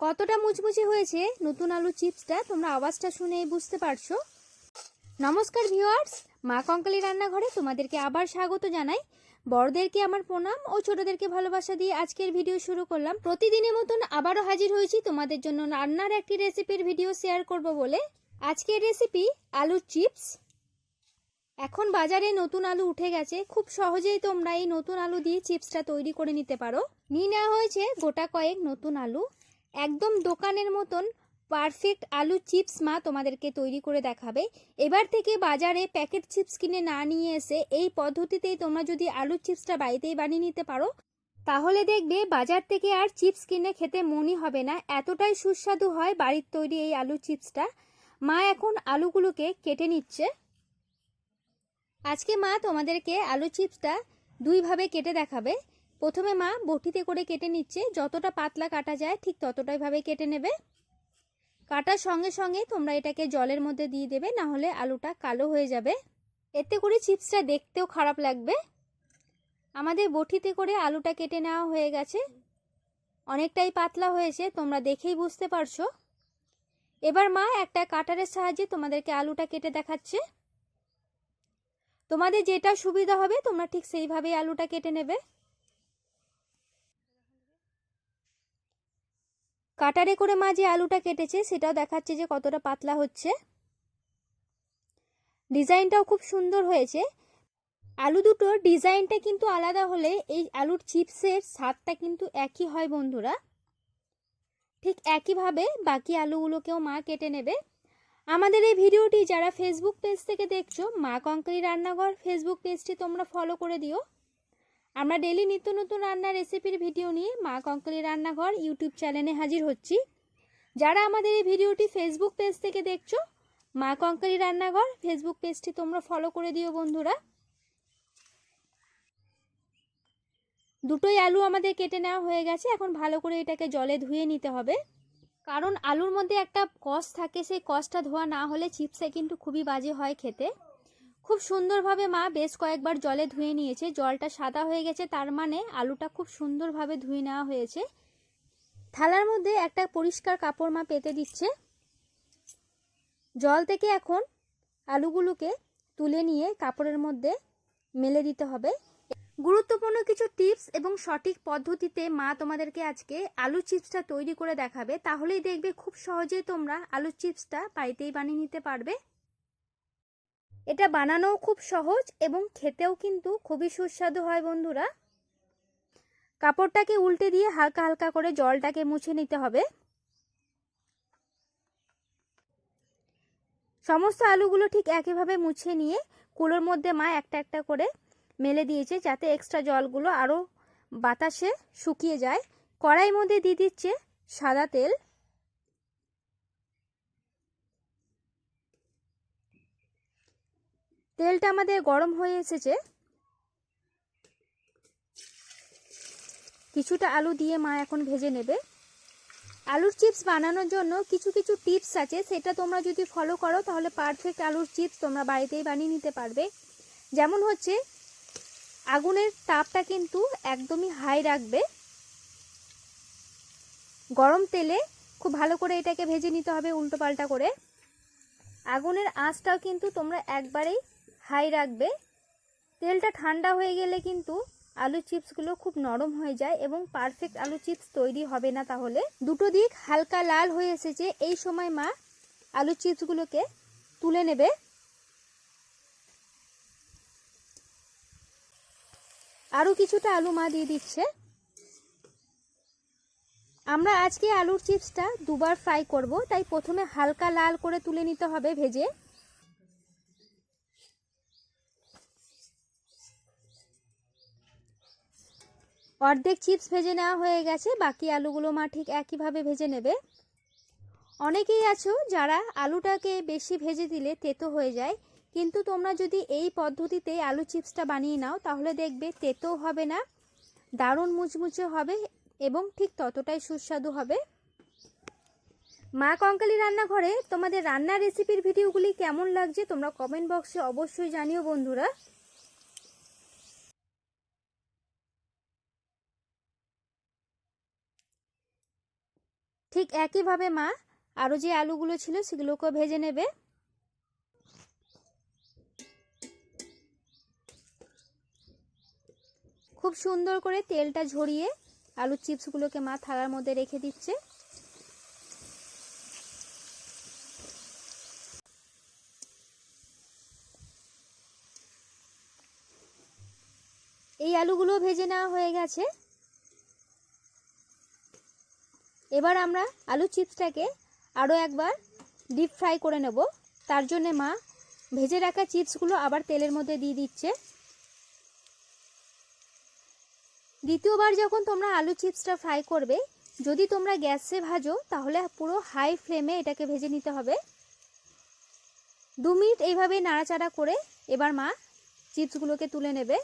কতটা মুচমুচে হয়েছে নতুন আলু চিপসটা, তোমরা আওয়াজটা শুনে বুঝতে পারছ? নমস্কার ভিউয়ার্স, মা কঙ্কালি রান্নাঘরে তোমাদেরকে আবার স্বাগত জানাই। বড়দেরকে আমার প্রণাম ও ছোটদেরকে ভালোবাসা দিয়ে আজকের ভিডিও শুরু করলাম। প্রতিদিনের মতন আবারও হাজির হয়েছি তোমাদের জন্য রান্নার একটি রেসিপির ভিডিও শেয়ার করব বলে। আজকের রেসিপি আলুর চিপস। এখন বাজারে নতুন আলু উঠে গেছে, খুব সহজেই তোমরা এই নতুন আলু দিয়ে চিপসটা তৈরি করে নিতে পারো। নিয়ে নেওয়া হয়েছে গোটা কয়েক নতুন আলু। একদম দোকানের মতন পারফেক্ট আলু চিপস মা তোমাদেরকে তৈরি করে দেখাবে। এবার থেকে বাজারে প্যাকেট চিপস কিনে না নিয়ে এসে এই পদ্ধতিতেই তোমরা যদি আলুর চিপসটা বাড়িতেই বানিয়ে নিতে পারো, তাহলে দেখবে বাজার থেকে আর চিপস কিনে খেতে মনই হবে না। এতটাই সুস্বাদু হয় বাড়ির তৈরি এই আলু চিপসটা মা এখন আলুগুলোকে কেটে নিচ্ছে। আজকে মা তোমাদেরকে আলু চিপসটা দুইভাবে কেটে দেখাবে। প্রথমে মা বটিতে করে কেটে নিচ্ছে, যতটা পাতলা কাটা যায় ঠিক ততটাই ভাবে কেটে নেবে। কাটার সঙ্গে সঙ্গে তোমরা এটাকে জলের মধ্যে দিয়ে দেবে, না হলে আলুটা কালো হয়ে যাবে। এতে করে চিপসটা দেখতেও খারাপ লাগবে। আমাদের বটিতে করে আলুটা কেটে নেওয়া হয়ে গেছে। অনেকটাই পাতলা হয়েছে, তোমরা দেখেই বুঝতে পারছ। এবার মা একটা কাটারের সাহায্যে তোমাদেরকে আলুটা কেটে দেখাচ্ছে। তোমাদের যেটা সুবিধা হবে, তোমরা ঠিক সেইভাবেই আলুটা কেটে নেবে। কাটারে করে মা যে আলুটা কেটেছে, সেটাও দেখাচ্ছে যে কতটা পাতলা হচ্ছে। ডিজাইনটাও খুব সুন্দর হয়েছে। আলু দুটোর ডিজাইনটা কিন্তু আলাদা হলে এই আলুর চিপসের স্বাদটা কিন্তু একই হয় বন্ধুরা। ঠিক একইভাবে বাকি আলুগুলোকেও মা কেটে নেবে। আমাদের এই ভিডিওটি যারা ফেসবুক পেজ থেকে দেখছ, মা কঙ্কালি রান্নাঘর ফেসবুক পেজটি তোমরা ফলো করে দিও। আমরা ডেলি নিত্য নতুন রান্নার রেসিপির ভিডিও নিয়ে মা কঙ্কালি রান্নাঘর ইউটিউব চ্যানেলে হাজির হচ্ছি। যারা আমাদের এই ভিডিওটি ফেসবুক পেজ থেকে দেখছ, মা কঙ্কালি রান্নাঘর ফেসবুক পেজটি তোমরা ফলো করে দিও বন্ধুরা। দুটোই আলু আমাদের কেটে নেওয়া হয়ে গেছে, এখন ভালো করে এটাকে জলে ধুয়ে নিতে হবে। কারণ আলুর মধ্যে একটা কষ থাকে, সেই কষটা ধোয়া না হলে চিপসে কিন্তু খুবই বাজে হয় খেতে। খুব সুন্দরভাবে মা বেশ কয়েকবার জলে ধুয়ে নিয়েছে। জলটা সাদা হয়ে গেছে, তার মানে আলুটা খুব সুন্দরভাবে ধুয়ে নেওয়া হয়েছে। থালার মধ্যে একটা পরিষ্কার কাপড় মা পেতে দিচ্ছে। জল থেকে এখন আলুগুলোকে তুলে নিয়ে কাপড়ের মধ্যে মেলে দিতে হবে। গুরুত্বপূর্ণ কিছু টিপস এবং সঠিক পদ্ধতিতে মা তোমাদেরকে আজকে আলু চিপসটা তৈরি করে দেখাবে। তাহলেই দেখবে খুব সহজেই তোমরা আলু চিপসটা বাড়িতেই বানিয়ে নিতে পারবে। এটা বানানোও খুব সহজ এবং খেতেও কিন্তু খুবই সুস্বাদু হয় বন্ধুরা। কাপড়টাকে উল্টে দিয়ে হালকা হালকা করে জলটাকে মুছে নিতে হবে। সমস্ত আলুগুলো ঠিক একইভাবে মুছে নিয়ে কুলোর মধ্যে মা একটা একটা করে মেলে দিয়েছে যাতে এক্সট্রা জলগুলো আরও বাতাসে শুকিয়ে যায়। কড়াইয়ের মধ্যে দিয়ে দিচ্ছে সাদা তেল। তেলটা আমাদের গরম হয়ে এসেছে। কিছুটা আলু দিয়ে মা এখন ভেজে নেবে। আলুর চিপস বানানোর জন্য কিছু কিছু টিপস আছে, সেটা তোমরা যদি ফলো করো, তাহলে পারফেক্ট আলুর চিপস তোমরা বাড়িতেই বানিয়ে নিতে পারবে। যেমন হচ্ছে, আগুনের তাপটা কিন্তু একদমই হাই রাখবে। গরম তেলে খুব ভালো করে এটাকে ভেজে নিতে হবে উল্টো পাল্টা করে। আগুনের আঁচটাও কিন্তু তোমরা একবারেই হাই রাখবে। তেলটা ঠান্ডা হয়ে গেলে কিন্তু আলু চিপসগুলো খুব নরম হয়ে যায় এবং পারফেক্ট আলু চিপস তৈরি হবে না তাহলে। দুটো দিক হালকা লাল হয়ে এসেছে। এই সময় মা আলু চিপসগুলোকে তুলে নেবে। আরও কিছুটা আলু মা দিয়ে দিচ্ছে। আমরা আজকে আলুর চিপসটা দুবার ফ্রাই করব। তাই প্রথমে হালকা লাল করে তুলে নিতে হবে ভেজে। অর্ধেক চিপস ভেজে নেওয়া হয়ে গেছে, বাকি আলুগুলো মা ঠিক একইভাবে ভেজে নেবে। অনেকেই আছো যারা আলুটাকে বেশি ভেজে দিলে তেতো হয়ে যায়, কিন্তু তোমরা যদি এই পদ্ধতিতে আলু চিপসটা বানিয়ে নাও, তাহলে দেখবে তেতো হবে না, দারুণ মুচমুচে হবে এবং ঠিক ততটাই সুস্বাদু হবে। মা কঙ্কালি রান্নাঘরে তোমাদের রান্নার রেসিপির ভিডিওগুলি কেমন লাগছে তোমরা কমেন্ট বক্সে অবশ্যই জানিও বন্ধুরা। ঠিক একইভাবে মা আরও যে আলুগুলো ছিল সেগুলোকেও ভেজে নেবে। খুব সুন্দর করে তেলটা ঝরিয়ে আলুর চিপসগুলোকে মা থালার মধ্যে রেখে দিচ্ছে। এই আলুগুলো ভেজে নেওয়া হয়ে গেছে। এবার আমরা আলু চিপসটাকে আরও একবার ডিপ ফ্রাই করে নেব। তার জন্যে মা ভেজে রাখা চিপসগুলো আবার তেলের মধ্যে দিয়ে দিচ্ছে। দ্বিতীয়বার যখন তোমরা আলু চিপসটা ফ্রাই করবে, যদি তোমরা গ্যাসে ভাজো, তাহলে পুরো হাই ফ্লেমে এটাকে ভেজে নিতে হবে। দু মিনিট এইভাবে নাড়াচাড়া করে এবার মা চিপসগুলোকে তুলে নেবে।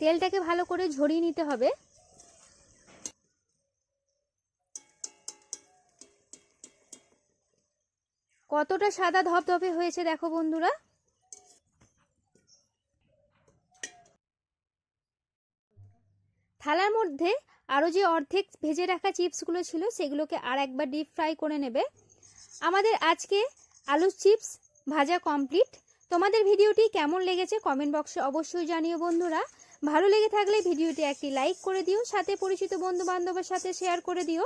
তেলটাকে ভালো করে ঝরিয়ে নিতে হবে। কতটা সাদা ধপধপে হয়েছে দেখো বন্ধুরা। থালার মধ্যে আরও যে অর্ধেক ভেজে রাখা চিপসগুলো ছিল, সেগুলোকে আর একবার ডিপ ফ্রাই করে নেবে। আমাদের আজকে আলু চিপস ভাজা কমপ্লিট তোমাদের ভিডিওটি কেমন লেগেছে কমেন্ট বক্সে অবশ্যই জানিও বন্ধুরা। ভালো লেগে থাকলে ভিডিওটি একটি লাইক করে দিও, সাথে পরিচিত বন্ধু বান্ধবের সাথে শেয়ার করে দিও।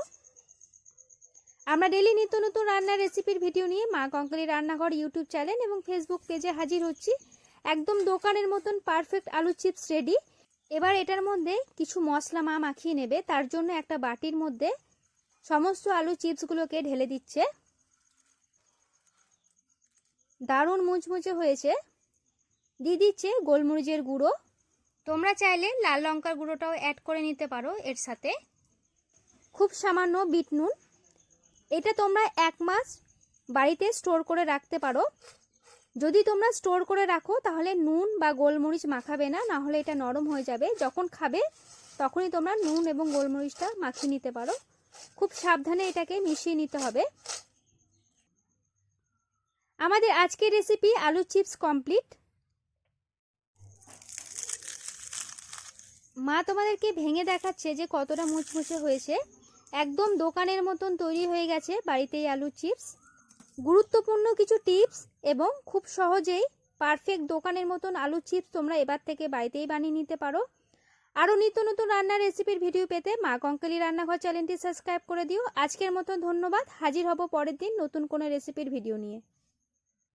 আমরা ডেলি নিত্য নতুন রান্নার রেসিপির ভিডিও নিয়ে মা কঙ্কলি রান্নাঘর, ইউটিউব চ্যানেল এবং ফেসবুক পেজে হাজির হচ্ছি। একদম দোকানের মতন পারফেক্ট আলু চিপস রেডি। এবার এটার মধ্যে কিছু মশলা মা মাখিয়ে নেবে। তার জন্য একটা বাটির মধ্যে সমস্ত আলু চিপসগুলোকে ঢেলে দিচ্ছে। দারুণ মুচমুচে হয়েছে। দিয়ে দিচ্ছে গোলমরিচের গুঁড়ো। তোমরা চাইলে লাল লঙ্কার গুঁড়োটাও অ্যাড করে নিতে পারো এর সাথে। খুব সামান্য বিট নুন। এটা তোমরা এক মাস বাড়িতে স্টোর করে রাখতে পারো। যদি তোমরা স্টোর করে রাখো, তাহলে নুন বা গোলমরিচ মাখাবে না না হলে এটা নরম হয়ে যাবে। যখন খাবে, তখনই তোমরা নুন এবং গোলমরিচটা মাখিয়ে নিতে পারো। খুব সাবধানে এটাকে মিশিয়ে নিতে হবে। আমাদের আজকের রেসিপি আলু চিপস কমপ্লিট মা তোমাদেরকে ভেঙে দেখাচ্ছে যে কতটা মুচমুচে হয়েছে। একদম দোকানের মতন তৈরি হয়ে গেছে বাড়িতেই আলু চিপস। গুরুত্বপূর্ণ কিছু টিপস এবং খুব সহজেই পারফেক্ট দোকানের মতন আলু চিপস তোমরা এবার থেকে বাড়িতেই বানিয়ে নিতে পারো। আরও নিত্য নতুন রান্নার রেসিপির ভিডিও পেতে মা কঙ্কালি রান্নাঘর চ্যানেলটি সাবস্ক্রাইব করে দিও। আজকের মতন ধন্যবাদ। হাজির হব পরের দিন নতুন কোনো রেসিপির ভিডিও নিয়ে।